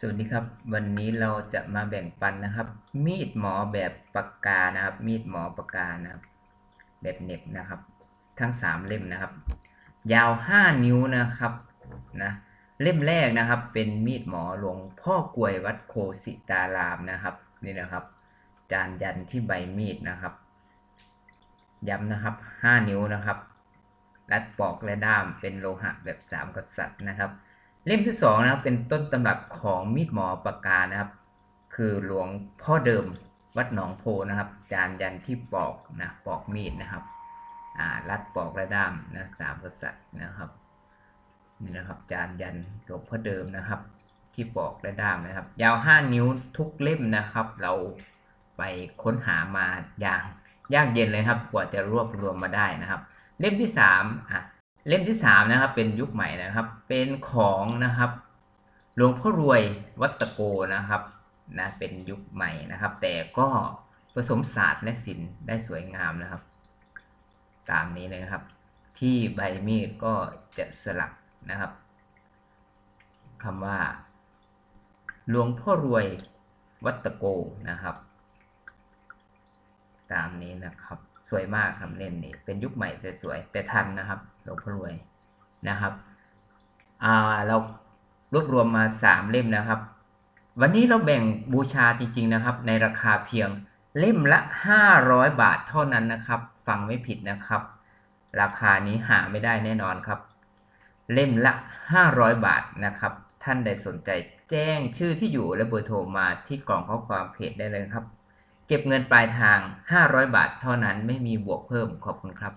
สวัสดีครับ วันนี้เราจะมาแบ่งปันนะครับ มีดหมอแบบปากกานะครับ มีดหมอปากกานะครับ แบบเน็บนะครับ ทั้งสามเล่มนะครับ ยาว5นิ้วนะครับนะเล่มแรกนะครับ เป็นมีดหมอหลวงพ่อกลวยวัดโคสิตารามนะครับนี่นะครับ จานยันที่ใบมีดนะครับ ย้ำนะครับ5นิ้วนะครับรัดปอกและด้ามเป็นโลหะแบบสามกษัตริย์นะครับ เล่มที่สองนะครับเป็นต้นตำรับของมีดหมอปากกานะครับ คือหลวงพ่อเดิมวัดหนองโพนะครับจานยันที่ปอกนะปอกมีดนะครับอ่ารัดปอกและด้ามนะสามกษัตริย์นะครับนี่นะครับจานยันหลวงพ่อเดิมนะครับ ที่ปอกและด้ามนะครับ ยาว5นิ้วทุกเล่มนะครับ เราไปค้นหามาอย่างยากเย็นเลยครับ กว่าจะรวบรวมมาได้นะครับ เล่มที่สามอะ เล่มที่สามนะครับ เป็นยุคใหม่นะครับ เป็นของนะครับหลวงพ่อรวยวัตโกนะครับนะเป็นยุคใหม่นะครับ แต่ก็ผสมศาสตร์และศิลป์ได้สวยงามนะครับ ตามนี้เลยนะครับ ที่ใบมีดก็จะสลักนะครับคำว่า หลวงพ่อรวยวัตโกนะครับ ตามนี้นะครับ สวยมากครับเล่มนี้เป็นยุคใหม่แต่สวยแต่ทันนะครับหลวงพ่อรวยนะครับอ่าเรารวบรวมมาสามเล่มนะครับ วันนี้เราแบ่งบูชาจริง ๆนะครับ ในราคาเพียงเล่มละ 500 บาทเท่านั้นนะครับ ฟังไม่ผิดนะครับ ราคานี้หาไม่ได้แน่นอนครับ เล่มละ 500 บาทนะครับ ท่านใดสนใจแจ้งชื่อที่อยู่และเบอร์โทรมาที่กล่องข้อความเพจได้เลยครับ เก็บเงินปลายทาง 500 บาทเท่านั้นไม่มีบวกเพิ่มขอบคุณครับ